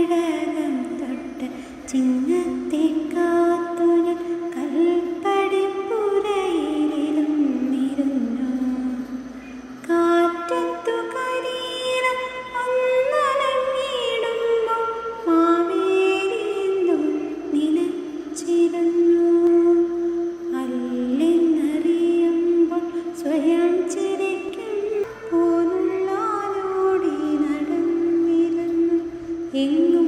തടകം തൊട്ട് ചിങ്ങത്തേക്കാ எங்கும்